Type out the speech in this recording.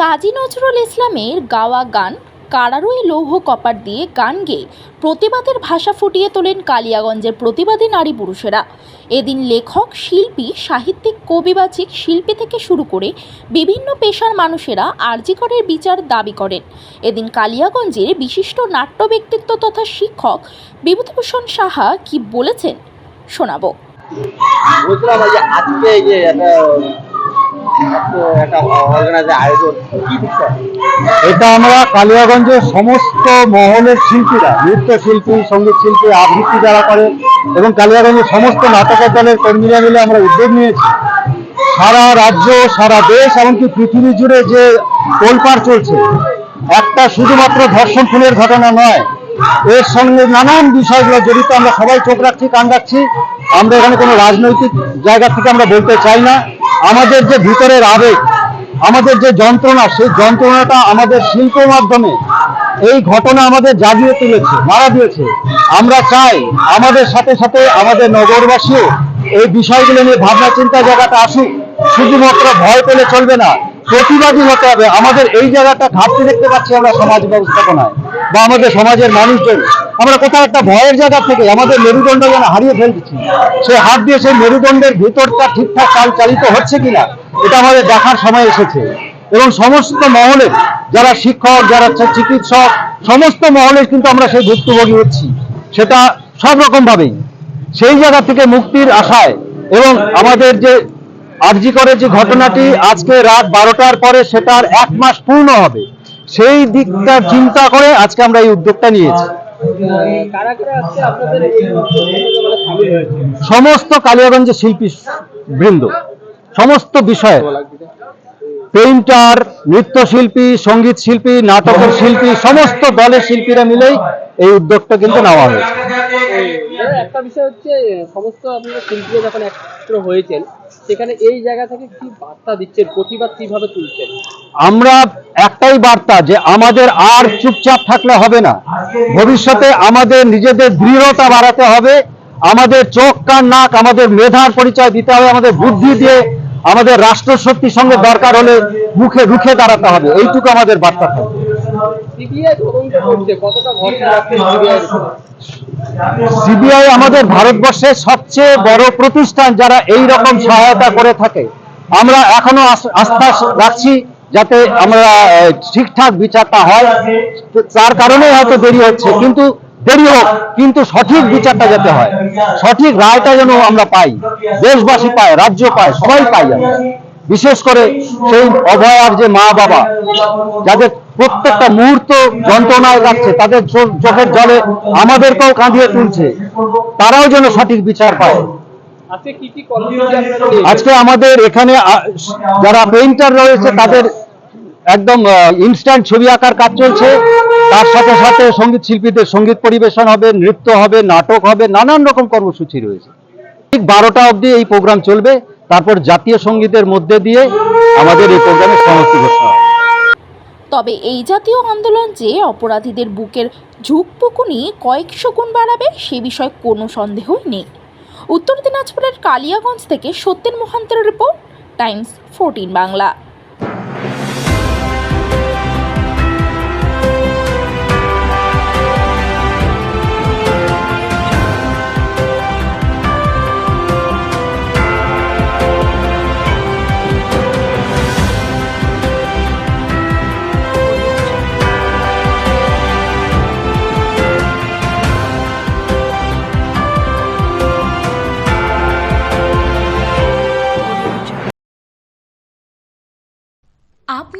কাজী নজরুল ইসলামের গাওয়া গান, কারারুই লৌহ কপার দিয়ে গান গেয়ে প্রতিবাদের ভাষা ফুটিয়ে তোলেন কালিয়াগঞ্জের প্রতিবাদী নারী পুরুষেরা। এদিন লেখক, শিল্পী, সাহিত্যিক, কবিবাচিক, শিল্পী থেকে শুরু করে বিভিন্ন পেশার মানুষেরা আরজিকরের বিচার দাবি করেন। এদিন কালিয়াগঞ্জের বিশিষ্ট নাট্য ব্যক্তিত্ব তথা শিক্ষক বিভূতিভূষণ সাহা কি বলেছেন শোনাবো। এটা আমরা কালিয়াগঞ্জের সমস্ত মহলের শিল্পীরা নৃত্য শিল্পী সংগীত শিল্পী আবৃত্তি যারা করে এবং কালিয়াগঞ্জের সমস্ত নাটকের দলের কর্মীরা মিলে আমরা উদ্যোগ নিয়েছি। সারা রাজ্য, সারা দেশ, এমনকি পৃথিবী জুড়ে যে তোলপাড় চলছে, একটা শুধুমাত্র ধর্ষণ খুনের ঘটনা নয়, এর সঙ্গে নানান বিষয়গুলো জড়িত আমরা সবাই চোখ রাখছি, কান রাখছি। আমরা এখানে কোনো রাজনৈতিক জায়গা থেকে আমরা বলতে চাই না। আমাদের যে ভিতরের আবেগ, আমাদের যে যন্ত্রণা, সেই যন্ত্রণাটা আমাদের শিল্পের মাধ্যমে এই ঘটনা আমাদের জাগিয়ে তুলেছে, মারা দিয়েছে। আমরা চাই আমাদের সাথে সাথে আমাদের নগরবাসীও এই বিষয়গুলো নিয়ে ভাবনা চিন্তা জায়গাটা আসুক। শুধুমাত্র ভয় পেলে চলবে না প্রতিবাদী হতে হবে। আমাদের এই জায়গাটা ঘাটতি দেখতে পাচ্ছি আমরা সমাজ ব্যবস্থাপনায়। বা আমাদের সমাজের মানুষজন আমরা কোথাও একটা ভয়ের জায়গা থেকে আমাদের মেরুদণ্ড যেন হারিয়ে ফেলছি, সে হাত দিয়ে সেই মেরুদণ্ডের ভিতরটা ঠিকঠাক কাল চালিত হচ্ছে কিনা, এটা আমাদের দেখার সময় এসেছে। এবং সমস্ত মহলের যারা শিক্ষক, যারা চিকিৎসক, সমস্ত মহলের কিন্তু আমরা সেই ভুক্তভোগী হচ্ছি। সেটা সব রকম ভাবেই সেই জায়গা থেকে মুক্তির আশায় এবং আমাদের যে আরজি করে যে ঘটনাটি আজকে রাত বারোটার পরে সেটার এক মাস পূর্ণ হবে। সেই দিকটা চিন্তা করে আজকে আমরা এই উদ্যোগটা নিয়েছি। সমস্ত কালিয়াগঞ্জের শিল্পী বৃন্দ সমস্ত বিষয়ে পেইন্টার নৃত্যশিল্পী সংগীত শিল্পী নাটকের শিল্পী সমস্ত দলের শিল্পীরা মিলেই এই উদ্যোগটা কিন্তু নেওয়া হয়েছে। একটা বিষয় হচ্ছে সমস্ত আপনারা শিল্পীরা যখন একত্র হয়েছেন সেখানে এই জায়গা থেকে কি বার্তা দিচ্ছেন? প্রতিবাদ কীভাবে তুলছেন? আমরা একটাই বার্তা যে আমাদের আর চুপচাপ থাকলে হবে না। ভবিষ্যতে আমাদের নিজেদের দৃঢ়তা বাড়াতে হবে। আমাদের চোখ কান নাক আমাদের মেধার পরিচয় দিতে হবে আমাদের বুদ্ধি দিয়ে আমাদের রাষ্ট্র শক্তির সঙ্গে দরকার হলে মুখে রুখে দাঁড়াতে হবে। এইটুকু আমাদের বার্তা থাকবে। সিবিআই আমাদের ভারতবর্ষের সবচেয়ে বড় প্রতিষ্ঠান যারা এই রকম সহায়তা করে থাকে। আমরা এখনও আস- আস্থা রাখছি যাতে আমরা ঠিকঠাক বিচারটা হয়। তার কারণে হয়তো দেরি হচ্ছে কিন্তু দেরি হোক কিন্তু সঠিক বিচারটা যাতে হয়। সঠিক রায়টা যেন আমরা পাই দেশবাসী পায় রাজ্য পায় সবাই পাই আমরা। বিশেষ করে সেই অভয়ার যে মা বাবা যাদের প্রত্যেকটা মুহূর্ত যন্ত্রণায় যাচ্ছে তাদের চোখ- চোখের জলে আমাদেরকেও কাঁদিয়ে তুলছে তারাও যেন সঠিক বিচার পায়? আজকে আমাদের এখানে যারা পেইন্টার রয়েছে তাদের একদম ইনস্ট্যান্ট ছবি আঁকার কাজ চলছে। তার সাথে সাথে সংগীত শিল্পীদের সংগীত পরিবেশন হবে, নৃত্য হবে, নাটক হবে, নানান রকম কর্মসূচি রয়েছে। ঠিক বারোটা অবধি এই প্রোগ্রাম চলবে। তারপর জাতীয় সঙ্গীতের মধ্যে দিয়ে আমাদের এই প্রোগ্রামের সমাপ্তি ঘোষণা হবে। তবে এই জাতীয় আন্দোলন যে অপরাধীদের বুকের ঝুঁকপুকুনি কয়েকশো গুণ বাড়াবে, সে বিষয়ে কোনো সন্দেহই নেই। উত্তর দিনাজপুরের কালিয়াগঞ্জ থেকে সত্যেন মহান্তের রিপোর্ট, টাইমস ফোরটিন বাংলা।